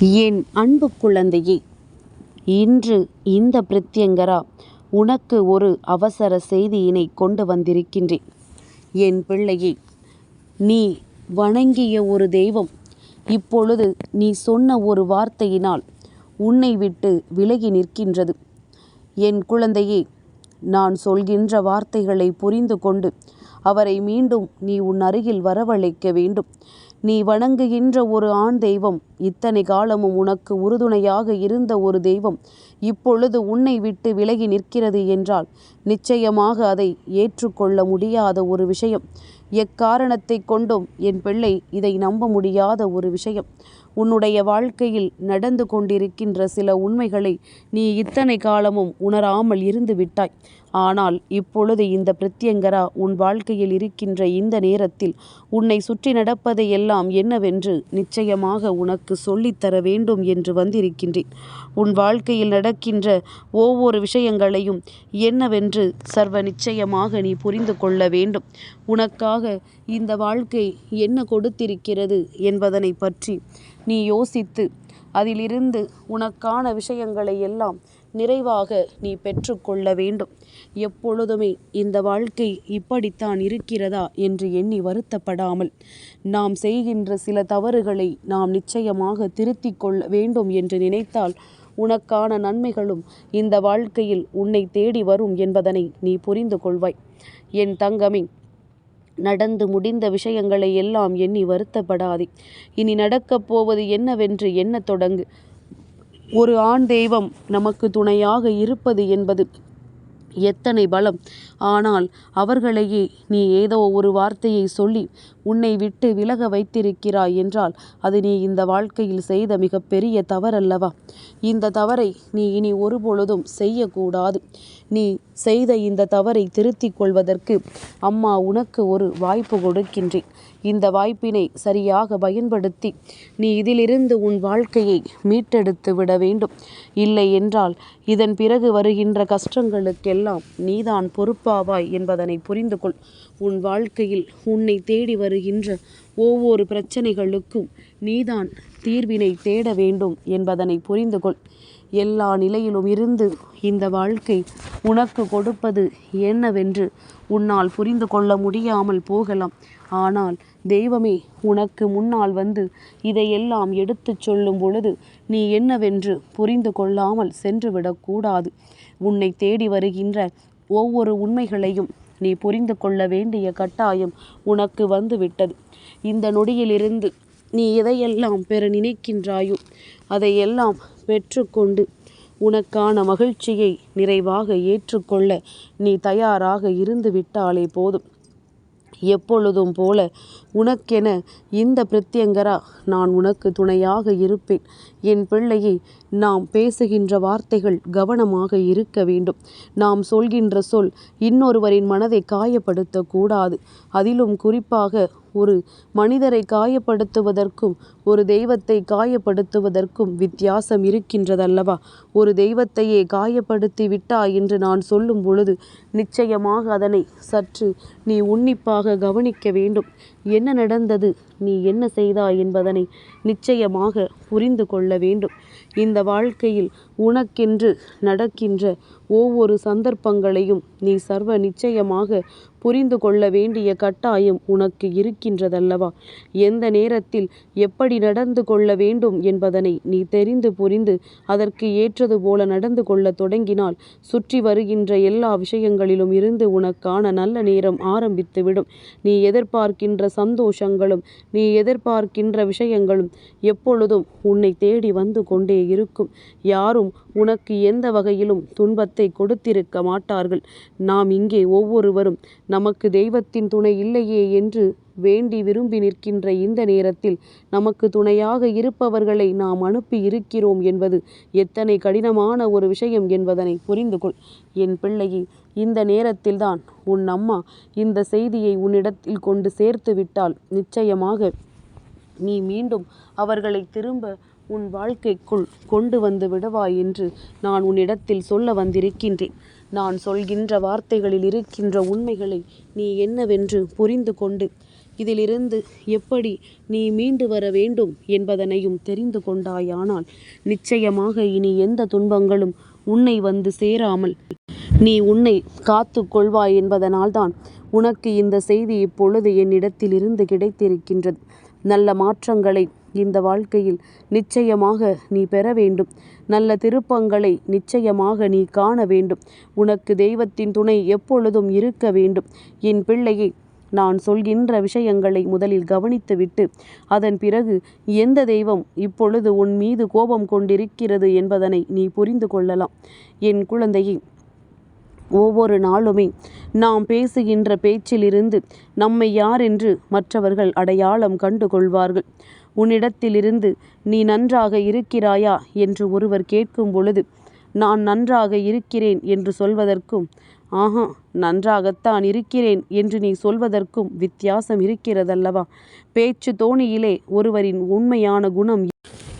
என் அன்பு குழந்தையே இன்று இந்த பிரத்யங்கரா உனக்கு ஒரு அவசர செய்தியினை கொண்டு வந்திருக்கின்றேன். என் பிள்ளையே நீ வணங்கிய ஒரு தெய்வம். இப்பொழுது நீ சொன்ன ஒரு வார்த்தையினால் உன்னை விட்டு விலகி நிற்கின்றது. என் குழந்தையே நான் சொல்கின்ற வார்த்தைகளை புரிந்து கொண்டு அவரை மீண்டும் நீ உன் அருகில் வரவழைக்க வேண்டும். நீ வணங்குகின்ற ஒரு ஆண் தெய்வம் இத்தனை காலமும் உனக்கு உறுதுணையாக இருந்த ஒரு தெய்வம் இப்பொழுது உன்னை விட்டு விலகி நிற்கிறது என்றால் நிச்சயமாக அதை ஏற்றுக்கொள்ள முடியாத ஒரு விஷயம். எக்காரணத்தை கொண்டும் என் பிள்ளை இதை நம்ப முடியாத ஒரு விஷயம். உன்னுடைய வாழ்க்கையில் நடந்து கொண்டிருக்கின்ற சில உண்மைகளை நீ இத்தனை காலமும் உணராமல் இருந்து விட்டாய். ஆனால் இப்பொழுது இந்த பிரத்யங்கரா உன் வாழ்க்கையில் இருக்கின்ற இந்த நேரத்தில் உன்னை சுற்றி நடப்பதை எல்லாம் என்னவென்று நிச்சயமாக உனக்கு சொல்லித்தர வேண்டும் என்று வந்திருக்கின்றேன். உன் வாழ்க்கையில் நடக்கின்ற ஒவ்வொரு விஷயங்களையும் என்னவென்று சர்வ நிச்சயமாக நீ புரிந்து கொள்ள வேண்டும். உனக்காக இந்த வாழ்க்கை என்ன கொடுத்திருக்கிறது என்பதனை பற்றி நீ யோசித்து அதிலிருந்து உனக்கான விஷயங்களை எல்லாம் நிறைவாக நீ பெற்றுக்கொள்ள வேண்டும். எப்பொழுதுமே இந்த வாழ்க்கை இப்படித்தான் இருக்கிறதா என்று எண்ணி வருத்தப்படாமல் நாம் செய்கின்ற சில தவறுகளை நாம் நிச்சயமாக திருத்திக் கொள்ள வேண்டும் என்று நினைத்தால் உனக்கான நன்மைகளும் இந்த வாழ்க்கையில் உன்னை தேடி வரும் என்பதனை நீ புரிந்து கொள்வாய். என் தங்கமே நடந்து முடிந்த விஷயங்களை எல்லாம் எண்ணி வருத்தப்படாதே. இனி நடக்கப் போவது என்னவென்று எண்ணத் தொடங்கு. ஒரு ஆண் தெய்வம் நமக்கு துணையாக இருப்பது என்பது எத்தனை பலம். ஆனால் அவர்களையே நீ ஏதோ ஒரு வார்த்தையை சொல்லி உன்னை விட்டு விலக வைத்திருக்கிறாய் என்றால் அது நீ இந்த வாழ்க்கையில் செய்த மிகப்பெரிய தவறல்லவா? இந்த தவறை நீ இனி ஒருபொழுதும் செய்யக்கூடாது. நீ செய்த இந்த தவறை திருத்திக் கொள்வதற்கு அம்மா உனக்கு ஒரு வாய்ப்பு கொடுக்கின்றேன் இந்த வாய்ப்பினை சரியாக பயன்படுத்தி நீ இதிலிருந்து உன் வாழ்க்கையை மீட்டெடுத்து விட வேண்டும். இல்லை என்றால் இதன் பிறகு வருகின்ற கஷ்டங்களுக்கெல்லாம் நீதான் பொறுப்பாவாய் என்பதனை புரிந்து கொள் உன் வாழ்க்கையில் உன்னை தேடி வரு வருகின்ற ஒவ்வொரு பிரச்சனைகளுக்கும் நீதான் தீர்வினை தேட வேண்டும் என்பதனை புரிந்து கொள் எல்லா நிலையிலும் இருந்து இந்த வாழ்க்கை உனக்கு கொடுப்பது என்னவென்று உன்னால் புரிந்து கொள்ள முடியாமல் போகலாம். ஆனால் தெய்வமே உனக்கு முன்னால் வந்து இதையெல்லாம் எடுத்துச் சொல்லும் பொழுது நீ என்னவென்று புரிந்து கொள்ளாமல் சென்றுவிடக்கூடாது உன்னை தேடி வருகின்ற ஒவ்வொரு உண்மைகளையும் நீ புரிந்து கொள்ள வேண்டிய கட்டாயம் உனக்கு வந்துவிட்டது. இந்த நொடியிலிருந்து நீ எதையெல்லாம் பெற நினைக்கின்றாயோ அதையெல்லாம் பெற்றுக்கொண்டு உனக்கான மகிழ்ச்சியை நிறைவாக ஏற்றுக்கொள்ள நீ தயாராக இருந்து விட்டாலே போதும். எப்பொழுதும் போல உனக்கென இந்த பிரத்யங்கரா நான் உனக்கு துணையாக இருப்பேன். என் பிள்ளையை நாம் பேசுகின்ற வார்த்தைகள் கவனமாக இருக்க வேண்டும். நாம் சொல்கின்ற சொல் இன்னொருவரின் மனதை காயப்படுத்தக்கூடாது. அதிலும் குறிப்பாக ஒரு மனிதரை காயப்படுத்துவதற்கும் ஒரு தெய்வத்தை காயப்படுத்துவதற்கும் வித்தியாசம் இருக்கின்றதல்லவா? ஒரு தெய்வத்தையே காயப்படுத்தி விட்டாய் என்று நான் சொல்லும் பொழுது நிச்சயமாக அதனை சற்று நீ உன்னிப்பாக கவனிக்க வேண்டும். என்ன நடந்தது? நீ என்ன செய்தாய் என்பதனை நிச்சயமாக புரிந்து கொள்ள வேண்டும். இந்த வாழ்க்கையில் உனக்கென்று நடக்கின்ற ஒவ்வொரு சந்தர்ப்பங்களையும் நீ சர்வ நிச்சயமாக புரிந்து கொள்ள வேண்டிய கட்டாயம் உனக்கு இருக்கின்றதல்லவா? எந்த நேரத்தில் எப்படி நடந்து கொள்ள வேண்டும் என்பதனை நீ தெரிந்து புரிந்து அதற்கு ஏற்றது போல நடந்து கொள்ள தொடங்கினால் சுற்றி வருகின்ற எல்லா விஷயங்களிலும் இருந்து உனக்கான நல்ல நேரம் ஆரம்பித்துவிடும். நீ எதிர்பார்க்கின்ற சந்தோஷங்களும் நீ எதிர்பார்க்கின்ற விஷயங்களும் எப்பொழுதும் உன்னை தேடி வந்து கொண்டே இருக்கும். யாரும் உனக்கு எந்த வகையிலும் துன்பத்தை கொடுத்திருக்க மாட்டார்கள். நாம் இங்கே ஒவ்வொருவரும் நமக்கு தெய்வத்தின் துணை இல்லையே என்று வேண்டி விரும்பி நிற்கின்ற இந்த நேரத்தில் நமக்கு துணையாக இருப்பவர்களை நாம் அனுப்பி இருக்கிறோம் என்பது எத்தனை கடினமான ஒரு விஷயம் என்பதனை புரிந்து கொள். என் பிள்ளையை இந்த நேரத்தில்தான் உன் அம்மா இந்த செய்தியை உன்னிடத்தில் கொண்டு சேர்த்து விட்டால் நிச்சயமாக நீ மீண்டும் அவர்களை திரும்ப உன் வாழ்க்கைக்குள் கொண்டு வந்து விடுவாய் என்று நான் உன்னிடத்தில் சொல்ல வந்திருக்கின்றேன். நான் சொல்கின்ற வார்த்தைகளில் இருக்கின்ற உண்மைகளை நீ என்னவென்று புரிந்து கொண்டு இதிலிருந்து எப்படி நீ மீண்டு வர வேண்டும் என்பதனையும் தெரிந்து கொண்டாயானால் நிச்சயமாக இனி எந்த துன்பங்களும் உன்னை வந்து சேராமல் நீ உன்னை காத்து கொள்வாய் என்பதனால்தான் உனக்கு இந்த செய்தி இப்பொழுது என்னிடத்திலிருந்து கிடைத்திருக்கின்றது. நல்ல மாற்றங்களை இந்த வாழ்க்கையில் நிச்சயமாக நீ பெற வேண்டும். நல்ல திருப்பங்களை நிச்சயமாக நீ காண வேண்டும். உனக்கு தெய்வத்தின் துணை எப்பொழுதும் இருக்க வேண்டும். என் பிள்ளையை நான் சொல்கின்ற விஷயங்களை முதலில் கவனித்துவிட்டு அதன் பிறகு எந்த தெய்வம் இப்பொழுது உன் மீது கோபம் கொண்டிருக்கிறது என்பதனை நீ புரிந்து கொள்ளலாம். என் குழந்தையை ஒவ்வொரு நாளுமே நாம் பேசுகின்ற பேச்சிலிருந்து நம்மை யார் என்று மற்றவர்கள் அடையாளம் கண்டு கொள்வார்கள் உன்னிடத்திலிருந்து நீ நன்றாக இருக்கிறாயா என்று ஒருவர் கேட்கும் பொழுது நான் நன்றாக இருக்கிறேன் என்று சொல்வதற்கும் ஆஹா நன்றாகத்தான் இருக்கிறேன் என்று நீ சொல்வதற்கும் வித்தியாசம் இருக்கிறதல்லவா? பேச்சு தோணியிலே ஒருவரின் உண்மையான குணம்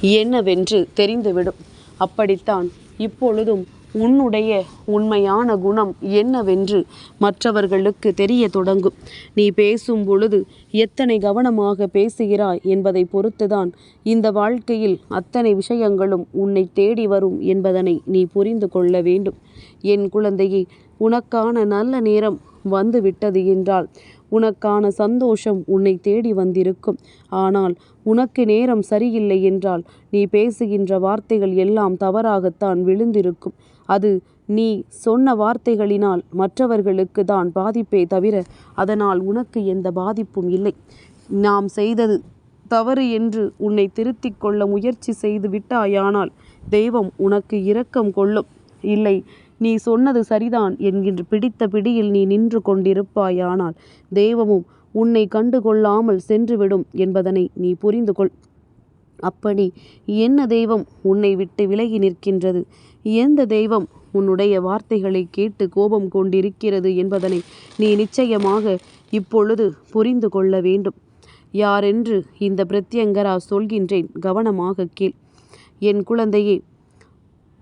என்னவென்று தெரிந்துவிடும். அப்படித்தான் இப்பொழுதும் உன்னுடைய உண்மையான குணம் என்னவென்று மற்றவர்களுக்கு தெரிய தொடங்கும். நீ பேசும் பொழுது எத்தனை கவனமாக பேசுகிறாய் என்பதை பொறுத்துதான் இந்த வாழ்க்கையில் அத்தனை விஷயங்களும் உன்னை தேடி வரும் என்பதனை நீ புரிந்து கொள்ள வேண்டும். என் குழந்தையை உனக்கான நல்ல நேரம் வந்து விட்டது என்றால் உனக்கான சந்தோஷம் உன்னை தேடி வந்திருக்கும். ஆனால் உனக்கு நேரம் சரியில்லை என்றால் நீ பேசுகின்ற வார்த்தைகள் எல்லாம் தவறாகத்தான் விழுந்திருக்கும். அது நீ சொன்ன வார்த்தைகளினால் மற்றவர்களுக்கு தான் பாதிப்பே தவிர அதனால் உனக்கு எந்த பாதிப்பும் இல்லை. நாம் செய்தது தவறு என்று உன்னை திருத்திக் கொள்ள முயற்சி செய்து விட்டாயானால் தெய்வம் உனக்கு இரக்கம் கொள்ளும். இல்லை நீ சொன்னது சரிதான் என்கின்ற பிடித்த பிடியில் நீ நின்று கொண்டிருப்பாயானால் தெய்வமும் உன்னை கண்டு கொள்ளாமல் சென்றுவிடும் என்பதனை நீ புரிந்து கொள் அப்படி என்ன தெய்வம் உன்னை விட்டு விலகி நிற்கின்றது? எந்த தெய்வம் உன்னுடைய வார்த்தைகளை கேட்டு கோபம் கொண்டிருக்கிறது என்பதனை நீ நிச்சயமாக இப்பொழுது புரிந்து கொள்ள வேண்டும். யாரென்று இந்த பிரத்யங்கரா சொல்கின்றேன் கவனமாக கேள். என் குழந்தையே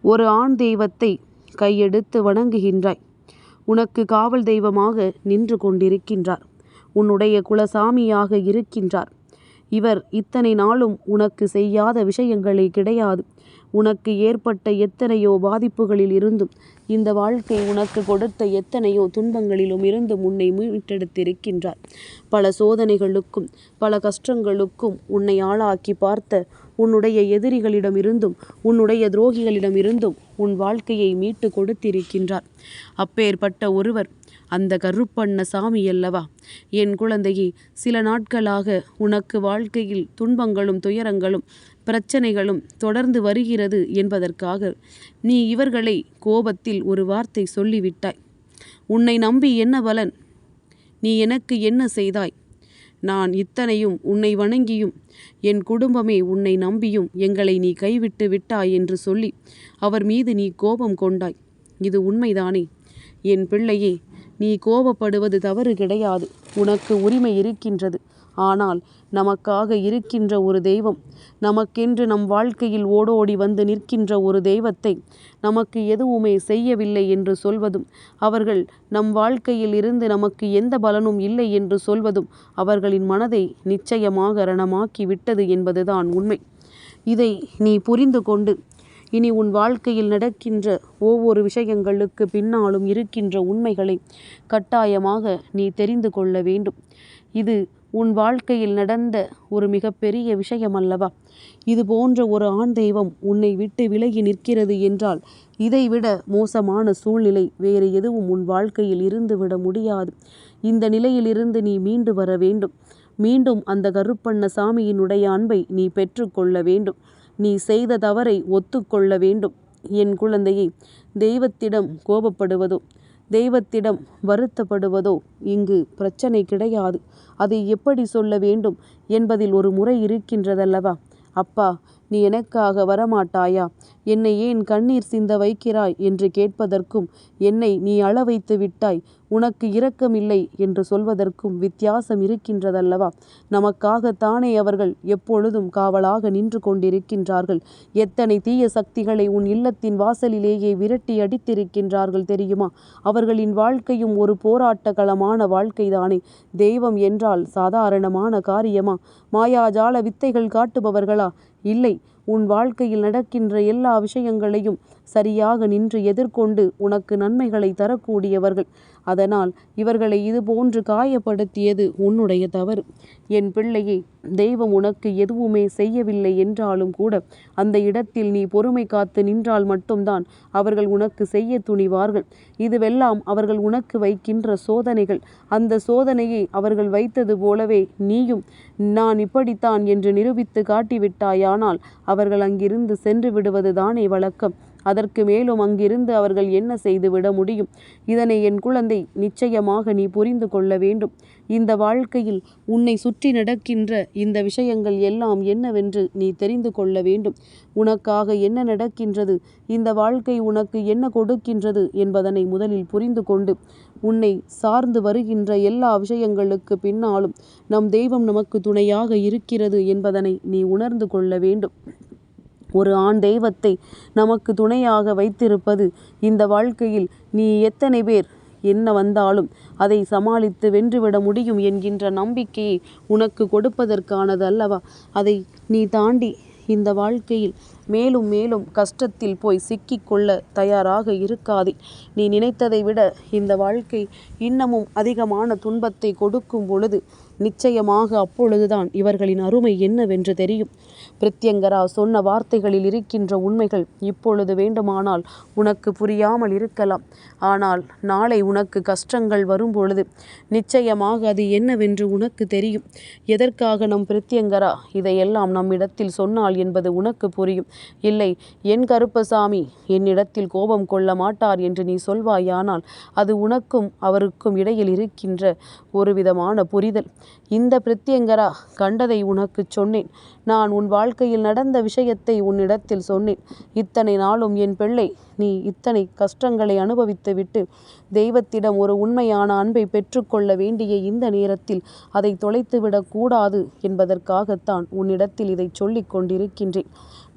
ஒரு ஆண் தெய்வத்தை கையெடுத்து வணங்குகின்றாய். உனக்கு காவல் தெய்வமாக நின்று கொண்டிருக்கின்றார். உன்னுடைய குலசாமியாக இருக்கின்றார். இவர் இத்தனை நாளும் உனக்கு செய்யாத விஷயங்களே கிடையாது. உனக்கு ஏற்பட்ட எத்தனையோ பாதிப்புகளில் இருந்தும் இந்த வாழ்க்கை உனக்கு கொடுத்த எத்தனையோ துன்பங்களிலும் இருந்தும் உன்னை மீட்டெடுத்திருக்கின்றார். பல சோதனைகளுக்கும் பல கஷ்டங்களுக்கும் உன்னை ஆளாக்கி பார்த்த உன்னுடைய எதிரிகளிடமிருந்தும் உன்னுடைய துரோகிகளிடமிருந்தும் உன் வாழ்க்கையை மீட்டு கொடுத்திருக்கின்றார். அப்பேற்பட்ட ஒருவர் அந்த கருப்பண்ண சாமி அல்லவா? என் குழந்தையே சில நாட்களாக உனக்கு வாழ்க்கையில் துன்பங்களும் துயரங்களும் பிரச்சனைகளும் தொடர்ந்து வருகிறது என்பதற்காக நீ இவர்களை கோபத்தில் ஒரு வார்த்தை சொல்லிவிட்டாய். உன்னை நம்பி என்ன பலன்? நீ எனக்கு என்ன செய்தாய்? நான் இத்தனையும் உன்னை வணங்கியும் என் குடும்பமே உன்னை நம்பியும் எங்களை நீ கைவிட்டு விட்டாய் என்று சொல்லி அவர் மீது நீ கோபம் கொண்டாய். இது உண்மைதானே? என் பிள்ளையே நீ கோபப்படுவது தவறு கிடையாது. உனக்கு உரிமை இருக்கின்றது. ஆனால் நமக்காக இருக்கின்ற ஒரு தெய்வம் நமக்கென்று நம் வாழ்க்கையில் ஓடோடி வந்து நிற்கின்ற ஒரு தெய்வத்தை நமக்கு எதுவுமே செய்யவில்லை என்று சொல்வதும் அவர்கள் நம் வாழ்க்கையில் இருந்து நமக்கு எந்த பலனும் இல்லை என்று சொல்வதும் அவர்களின் மனதை நிச்சயமாக ரணமாக்கி விட்டது என்பதுதான் உண்மை. இதை நீ புரிந்து கொண்டு இனி உன் வாழ்க்கையில் நடக்கின்ற ஒவ்வொரு விஷயங்களுக்கு பின்னாலும் இருக்கின்ற உண்மைகளை கட்டாயமாக நீ தெரிந்து கொள்ள வேண்டும். இது உன் வாழ்க்கையில் நடந்த ஒரு மிகப்பெரிய விஷயம் அல்லவா இது போன்ற ஒரு ஆண் தெய்வம் உன்னை விட்டு விலகி நிற்கிறது என்றால் இதைவிட மோசமான சூழ்நிலை வேறு எதுவும் உன் வாழ்க்கையில் இருந்துவிட முடியாது. இந்த நிலையிலிருந்து நீ மீண்டு வர வேண்டும். மீண்டும் அந்த கருப்பண்ண சாமியினுடைய அன்பை நீ பெற்றுக்கொள்ள வேண்டும். நீ செய்த தவறை ஒத்துக்கொள்ள வேண்டும். என் குழந்தையை தெய்வத்திடம் கோபப்படுவதோ தெய்வத்திடம் வருத்தப்படுவதோ இங்கு பிரச்சனை கிடையாது. அதை எப்படி சொல்ல வேண்டும் என்பதில் ஒரு முறை இருக்கின்றதல்லவா? அப்பா நீ எனக்காக வரமாட்டாயா? என்னை ஏன் கண்ணீர் சிந்த வைக்கிறாய் என்று கேட்பதற்கும் என்னை நீ அள வைத்து விட்டாய் உனக்கு இரக்கமில்லை என்று சொல்வதற்கும் வித்தியாசம் இருக்கின்றதல்லவா? நமக்காக தானே அவர்கள் எப்பொழுதும் காவலாக நின்று கொண்டிருக்கின்றார்கள். எத்தனை தீய சக்திகளை உன் இல்லத்தின் வாசலிலேயே விரட்டி அடித்திருக்கின்றார்கள் தெரியுமா? அவர்களின் வாழ்க்கையும் ஒரு போராட்டகளமான வாழ்க்கைதானே. தெய்வம் என்றால் சாதாரணமான காரியமா? மாயாஜால வித்தைகள் காட்டுபவர்களா? இல்லை. உன் வாழ்க்கையில் நடக்கின்ற எல்லா விஷயங்களையும் சரியாக நின்று எதிர்கொண்டு உனக்கு நன்மைகளை தரக்கூடியவர்கள். அதனால் இவர்களை இதுபோன்று காயப்படுத்தியது உன்னுடைய தவறு. என் பிள்ளையே தெய்வம் உனக்கு எதுவுமே செய்யவில்லை என்றாலும் கூட அந்த இடத்தில் நீ பொறுமை காத்து நின்றால் மட்டும்தான் அவர்கள் உனக்கு செய்ய துணிவார்கள். இதுவெல்லாம் அவர்கள் உனக்கு வைக்கின்ற சோதனைகள். அந்த சோதனையை அவர்கள் வைத்தது போலவே நீயும் நான் இப்படித்தான் என்று நிரூபித்து காட்டிவிட்டாயானால் அவர்கள் அங்கிருந்து சென்று விடுவது தானே வழக்கம். அதற்கு மேலும் அங்கிருந்து அவர்கள் என்ன செய்து விட முடியும்? இதனை என் குழந்தை நிச்சயமாக நீ புரிந்து கொள்ள வேண்டும். இந்த வாழ்க்கையில் உன்னை சுற்றி நடக்கின்ற இந்த விஷயங்கள் எல்லாம் என்னவென்று நீ தெரிந்து கொள்ள வேண்டும். உனக்காக என்ன நடக்கின்றது? இந்த வாழ்க்கை உனக்கு என்ன கொடுக்கின்றது என்பதனை முதலில் புரிந்து கொண்டு உன்னை சார்ந்து வருகின்ற எல்லா விஷயங்களுக்கு பின்னாலும் நம் தெய்வம் நமக்கு துணையாக இருக்கிறது என்பதனை நீ உணர்ந்து கொள்ள வேண்டும். ஒரு ஆண் தெய்வத்தை நமக்கு துணையாக வைத்திருப்பது இந்த வாழ்க்கையில் நீ எத்தனை பேர் என்ன வந்தாலும் அதை சமாளித்து வென்றுவிட முடியும் என்கின்ற நம்பிக்கையை உனக்கு கொடுப்பதற்கானது அல்லவா? அதை நீ தாண்டி இந்த வாழ்க்கையில் மேலும் மேலும் கஷ்டத்தில் போய் சிக்கிக்கொள்ள தயாராக இருக்காதே. நீ நினைத்ததை விட இந்த வாழ்க்கை இன்னமும் அதிகமான துன்பத்தை கொடுக்கும் பொழுது நிச்சயமாக அப்பொழுதுதான் இவர்களின் அருமை என்னவென்று தெரியும். பிரத்யங்கரா சொன்ன வார்த்தைகளில் இருக்கின்ற உண்மைகள் இப்பொழுது வேண்டுமானால் உனக்கு புரியாமல் இருக்கலாம். ஆனால் நாளை உனக்கு கஷ்டங்கள் வரும்பொழுது நிச்சயமாக அது என்னவென்று உனக்கு தெரியும். எதற்காக நம் பிரத்யங்கரா இதையெல்லாம் நம்மிடத்தில் சொன்னால் என்பது உனக்கு புரியும். இல்லை என் கருப்பசாமி என்னிடத்தில் கோபம் கொள்ள மாட்டார் என்று நீ சொல்வாயானால் அது உனக்கும் அவருக்கும் இடையில் இருக்கின்ற ஒரு விதமான புரிதல். இந்த பிரித்யங்கரா கண்டதை உனக்கு சொன்னேன். நான் உன் வாழ்க்கையில் நடந்த விஷயத்தை உன்னிடத்தில் சொன்னேன். இத்தனை நாளும் என் பிள்ளை நீ இத்தனை கஷ்டங்களை அனுபவித்துவிட்டு தெய்வத்திடம் ஒரு உண்மையான அன்பை பெற்றுக்கொள்ள வேண்டிய இந்த நேரத்தில் அதை தொலைத்துவிடக் கூடாது என்பதற்காகத்தான் உன்னிடத்தில் இதை சொல்லிக் கொண்டிருக்கின்றேன்.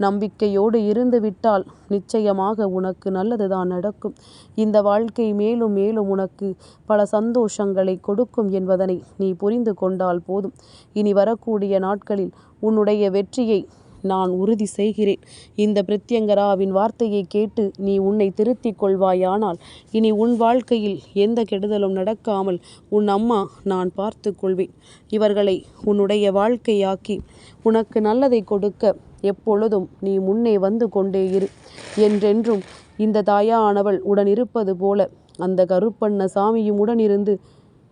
நம்பிக்கையோடு இருந்து விட்டால் நிச்சயமாக உனக்கு நல்லதுதான் நடக்கும். இந்த வாழ்க்கை மேலும் மேலும் உனக்கு பல சந்தோஷங்களை கொடுக்கும் என்பதனை நீ புரிந்து கொண்டால் போதும். இனி வரக்கூடிய நாட்களில் உன்னுடைய வெற்றியை நான் உறுதி செய்கிறேன். இந்த பிரத்யங்கராவின் வார்த்தையை கேட்டு நீ உன்னை திருத்திக் கொள்வாயானால் இனி உன் வாழ்க்கையில் எந்த கெடுதலும் நடக்காமல் உன் அம்மா நான் பார்த்து கொள்வேன். இவர்களை உன்னுடைய வாழ்க்கையாக்கி உனக்கு நல்லதை கொடுக்க எப்பொழுதும் நீ முன்னே வந்து கொண்டே இரு. என்றென்றும் இந்த தாயானவள் உடன் இருப்பது போல அந்த கருப்பண்ண சாமியும் உடனிருந்து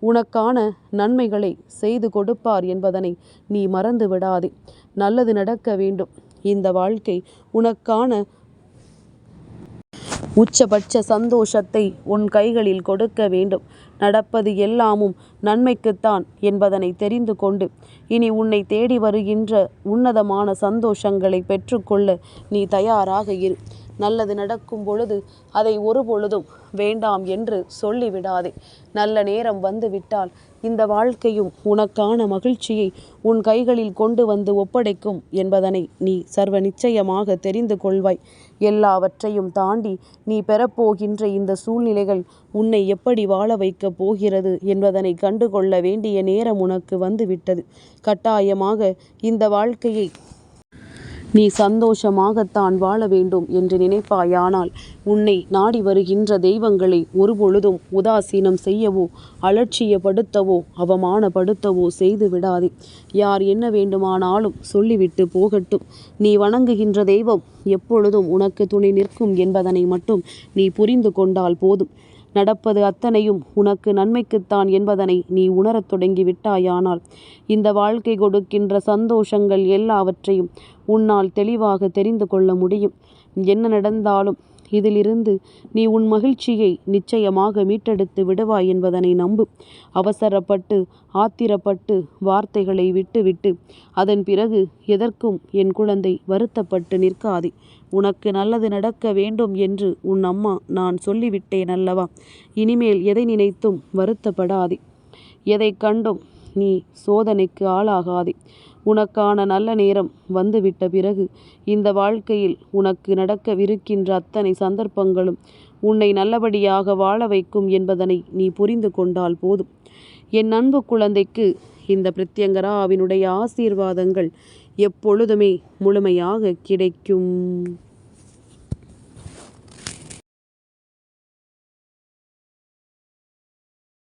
உனக்கான நன்மைகளை செய்து கொடுப்பார் என்பதனை நீ மறந்து விடாதே நல்லது நடக்க வேண்டும். இந்த வாழ்க்கை உனக்கான உச்சபட்ச சந்தோஷத்தை உன் கைகளில் கொடுக்க வேண்டும். நடப்பது எல்லாமும் நன்மைக்குத்தான் என்பதனை தெரிந்து கொண்டு இனி உன்னை தேடி வருகின்ற உன்னதமான சந்தோஷங்களை பெற்றுக்கொள்ள நீ தயாராக இரு. நல்லது நடக்கும் பொழுது அதை ஒரு பொழுதும் வேண்டாம் என்று சொல்லிவிடாதே. நல்ல நேரம் வந்து விட்டால் இந்த வாழ்க்கையும் உனக்கான மகிழ்ச்சியை உன் கைகளில் கொண்டு வந்து ஒப்படைக்கும் என்பதனை நீ சர்வ நிச்சயமாக தெரிந்து கொள்வாய். எல்லாவற்றையும் தாண்டி நீ பெறப்போகின்ற இந்த சூழ்நிலைகள் உன்னை எப்படி வாழ வைக்கப் போகிறது என்பதனை கண்டுகொள்ள வேண்டிய நேரம் உனக்கு வந்துவிட்டது. கட்டாயமாக இந்த வாழ்க்கையை நீ சந்தோஷமாகத்தான் வாழ வேண்டும் என்று நினைப்பாயானால் உன்னை நாடி வருகின்ற தெய்வங்களை ஒருபொழுதும் உதாசீனம் செய்யவோ அலட்சியப்படுத்தவோ அவமானப்படுத்தவோ செய்து விடாதே. யார் என்ன வேண்டுமானாலும் சொல்லிவிட்டு போகட்டும். நீ வணங்குகின்ற தெய்வம் எப்பொழுதும் உனக்கு துணை நிற்கும் என்பதனை மட்டும் நீ புரிந்து கொண்டால் போதும். நடப்பது அத்தனையும் உனக்கு நன்மைக்குத்தான் என்பதனை நீ உணரத் தொடங்கி விட்டாயானால் இந்த வாழ்க்கை கொடுக்கின்ற சந்தோஷங்கள் எல்லாவற்றையும் உன்னால் தெளிவாக தெரிந்து கொள்ள முடியும். என்ன நடந்தாலும் இதிலிருந்து நீ உன் மகிழ்ச்சியை நிச்சயமாக மீட்டெடுத்து விடுவாய் என்பதனை நம்பு. அவசரப்பட்டு ஆத்திரப்பட்டு வார்த்தைகளை விட்டுவிட்டு அதன் பிறகு எதற்கும் என் குழந்தை வருத்தப்பட்டு நிற்காதே. உனக்கு நல்லது நடக்க வேண்டும் என்று உன் அம்மா நான் சொல்லிவிட்டேன் அல்லவா? இனிமேல் எதை நினைத்தும் வருத்தப்படாதே. எதை கண்டும் நீ சோதனைக்கு ஆளாகாதே. உனக்கான நல்ல நேரம் வந்துவிட்ட பிறகு இந்த வாழ்க்கையில் உனக்கு நடக்கவிருக்கின்ற அத்தனை சந்தர்ப்பங்களும் உன்னை நல்லபடியாக வாழ வைக்கும் என்பதனை நீ புரிந்து கொண்டால் போதும். என் அன்பு குழந்தைக்கு இந்த பிரத்யங்கராவினுடைய ஆசீர்வாதங்கள் எப்பொழுதுமே முழுமையாக கிடைக்கும்.